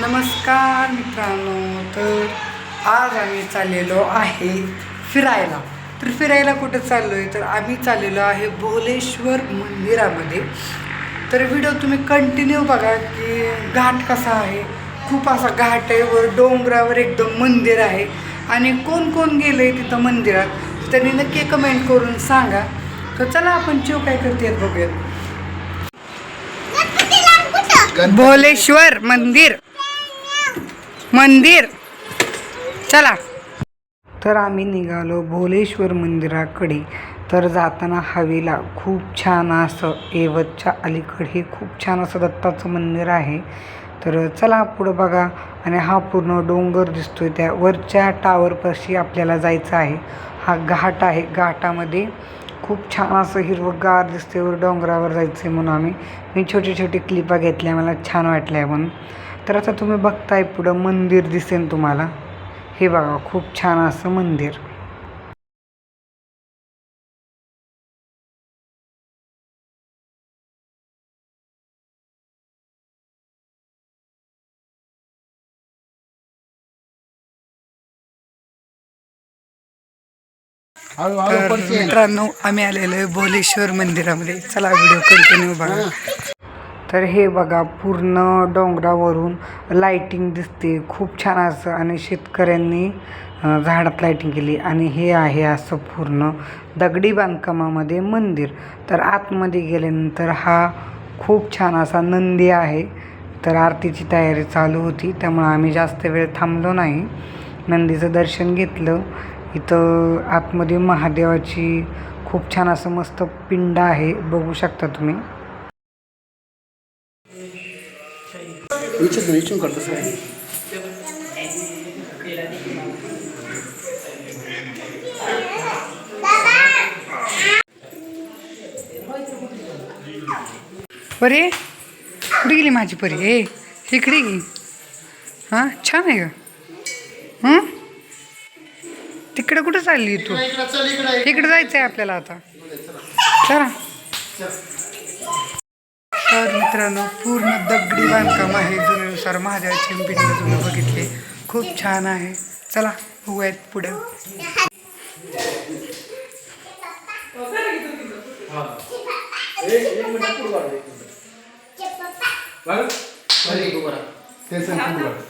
नमस्कार मित्रांनो तर आज आम्ही चाललेलो आहे फिरायला. तर फिरायला कुठं चाललो आहे तर आम्ही चाललेलो आहे भोलेश्वर मंदिरामध्ये. तर व्हिडिओ तुम्ही कंटिन्यू बघा की घाट कसा आहे. खूप असा घाट आहे वर डोंगरावर एकदम मंदिर आहे. आणि कोण कोण गेलं आहे तिथं मंदिरात त्यांनी नक्की कमेंट करून सांगा. तर चला आपण चिव काय करते बघूयात. भोलेश्वर मंदिर. मंदिर. चला. तर आम्ही निघालो भोलेश्वर मंदिराकडे. तर जाताना हवेला खूप छान असं एवतच्या अलीकडे हे खूप छान असं दत्ताचं मंदिर आहे. तर चला पुढं बघा. आणि हा पूर्ण डोंगर दिसतोय त्या वरच्या टावरपाशी आपल्याला जायचं आहे. हा घाट आहे घाटामध्ये. खूप छान असं हिरवंगार दिसते वर डोंगरावर जायचं आहे म्हणून आम्ही. मी छोटी छोटी क्लिपा घेतल्या मला छान वाटल्या म्हणून. तर आता तुम्ही बघताय पुढं मंदिर दिसेल तुम्हाला. हे बघा खूप छान असं मंदिर. तर मित्रांनो आम्ही आलेलो आहे भोलेश्वर मंदिरामध्ये. चला व्हिडिओ कंटिन्यू बघा. तर हे बघा पूर्ण डोंगरावरून लाइटिंग दिसते. खूप छान असं. आणि शेतकऱ्यांनी झाडात लाइटिंग केली. आणि हे आहे असं पूर्ण दगडी बांधकामामध्ये मंदिर. तर आतमध्ये गेल्यानंतर हा खूप छान असा नंदी आहे. तर आरतीची तयारी चालू होती. त्यामुळं आम्ही जास्त वेळ थांबलो नाही. नंदीचं दर्शन घेतलं. इथं आतमध्ये महादेवाची खूप छान असं मस्त पिंड आहे. बघू शकता तुम्ही. इच्छून करतो सर. परे कुठे गेली माझी परी? ए इकडे गे हां छान आहे का? हं? तिकडे कुठं चालली तू? चल इकडे. इकडे जायचं आहे आपल्याला आता. चला. तर मित्रांनो पूर्ण दगडी बांधकाम आहे. जुन्यानुसार महादेवाची पिंड तुम्ही बघितले. खूप छान आहे. चला बघूयात पुढे.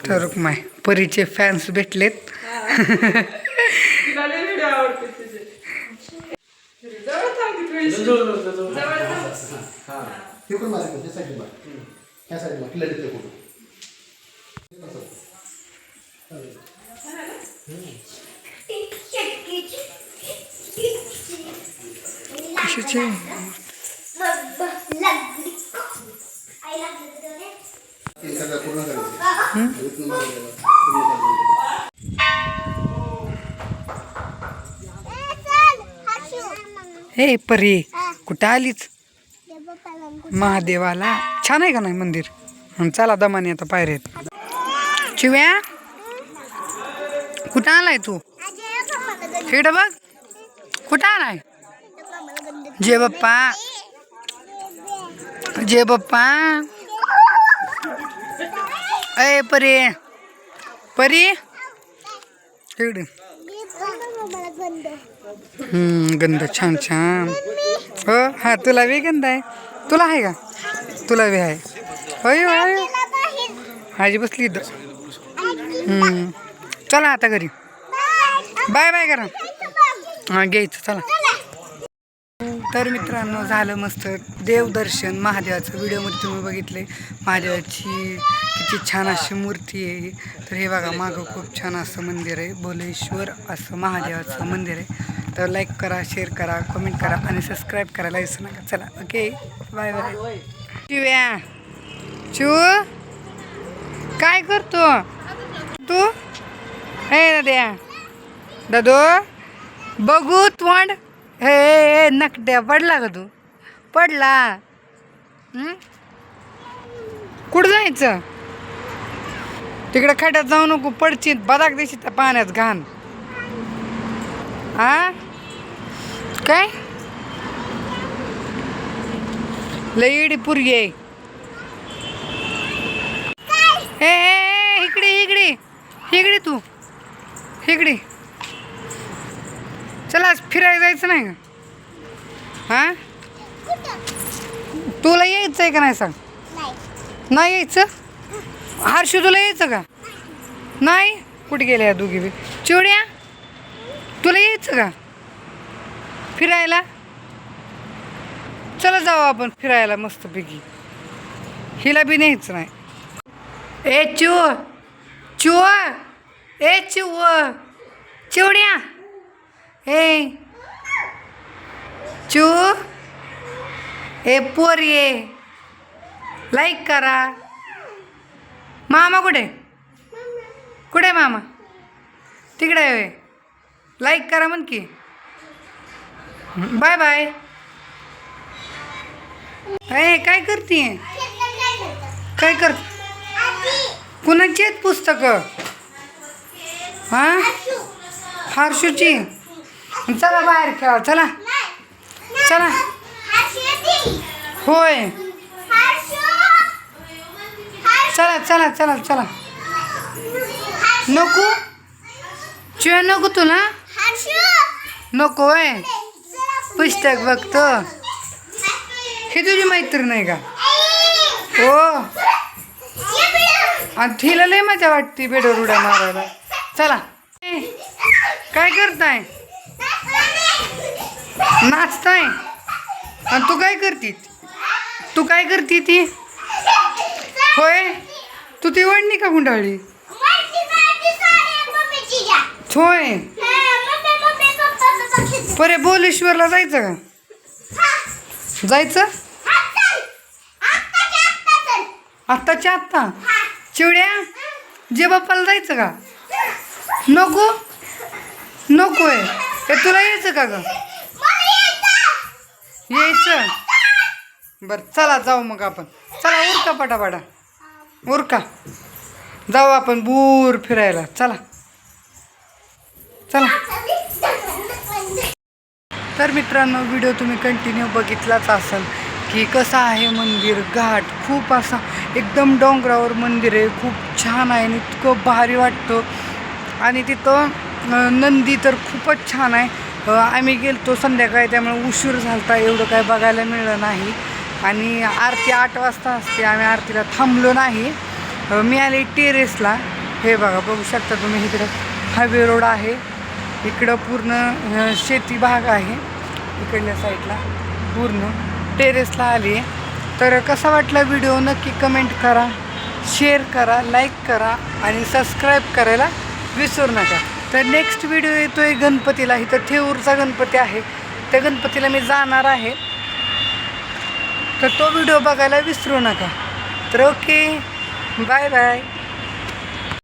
तर माय परीचे फॅन्स भेटलेत. आवडते तुझे जवळ थांब की थोडीशी. जवळ थांब. तिकडून मारायचं त्या साईडला मार. ह्या साईडला मार. तिला देते फोटो. कशाचे ते सगळं पूर्ण करायचं. हे परी कुठं आलीच महादेवाला. छान आहे का नाही मंदिर? चला दमाने आता पायरेत चिव्या कुठं आलाय तू? इकडं बघ. कुठं आलाय? जे बाप्पा. जे बाप्पा. अय परी. परी. इकडे. हम्म, गंध छान छान. हो हा तुला बी गंध आहे? तुला आहे का? तुला बी आहे. होय होय. माझी बसली इथं. चला आता घरी. बाय. बाय करा. हां घ्यायचं. चला. तर मित्रांनो झालं मस्त देवदर्शन महादेवाचं व्हिडिओमध्ये तुम्ही बघितले. महादेवाची किती छान अशी मूर्ती आहे. तर हे बघा मागं खूप छान असं मंदिर आहे. भोलेश्वर असं महादेवाचं मंदिर आहे. तर लाईक करा शेअर करा कमेंट करा आणि सबस्क्राईब करायला विसरू नका. चला ओके बाय बाय शिव्या शिव? काय करतो? तू? हे दाद्या दादू बघू तोंड. हे हे, नकट्या पडला का तू? पडला. कुठं जायचं? तिकडे खड्यात जाऊ नको पडची बदाक देशी त्या पाण्यात घाण. हा? काय? लई इडी पुरगी आहे. ए, इकडे ए, इकडे तू. इकडे. चला आज फिरायला जायचं नाही का? हां? तुला यायचं आहे का नाही सांग? नाही यायचं? हर्षू तुला यायचं का? नाही? कुठे गेल्या या दोघी बी? चिवड्या? तुला यायचं का? फिरायला? चला जाऊ आपण फिरायला मस्तपैकी. हिला बी न्यायचं नाही. ए चिव चिव ए चिव चिवड्या. ए. चिव ए पोर ये. लाईक करा. मामा कुठे? कुठे मामा? तिकडे आहे लाईक करा म्हण की. Bye bye. ए काय करते काय कर कुणाची आहेत पुस्तकं? हां? हर्षूची? चला बाहेर खेळा चला. चला. होय. चला चला चला चला. नको. चिळ नको तुला. नको होय पुस्तक बघतो. हे तुझी मैत्रीण नाही का? हो. आणि तिला लय मजा वाटते बेडवर उड्या मारायला. चला. काय करताय? नाचताय? आणि तू काय करती तू काय करती ती होय? तू ती वडणी का गुंडाळली? होय. परे बोलेश्वरला जायचं का? जायचं? आत्ताच्या आत्ता? चिवड्या? जे बाप्पाला जायचं का? नको? नको आहे. हे तुला यायचं का ग? यायचं? बरं चला जाऊ मग आपण. चला उरका पटापटा. उरका. जाऊ आपण बूर फिरायला. चला. चला. तर मित्रांनो व्हिडिओ तुम्ही कंटिन्यू बघितलाच असाल की कसं आहे मंदिर घाट. खूप असा एकदम डोंगरावर मंदिर आहे. खूप छान आहे आणि इतकं भारी वाटतं. आणि तिथं नंदी तर खूपच छान आहे. आम्ही गेलतो संध्याकाळी त्यामुळे उशीर झालता. एवढं काय बघायला मिळलं नाही. आणि आरती आठ वाजता असते. आम्ही आरतीला थांबलो नाही. मी आले टेरेसला. हे बघा बघू शकता तुम्ही इकडं. हायवे रोड आहे. इकडं पूर्ण शेती भाग आहे. इकडल्या साईडला पूर्ण. टेरेसला आली आहे. तर कसा वाटला व्हिडिओ? नक्की कमेंट करा शेअर करा लाईक करा आणि सबस्क्राईब करायला विसरू नका. तर नेक्स्ट व्हिडिओ येतो आहे गणपतीला. इथं थेऊरचा गणपती आहे. त्या गणपतीला मी जाणार आहे. तर तो व्हिडिओ बघायला विसरू नका. तर ओके. Bye bye.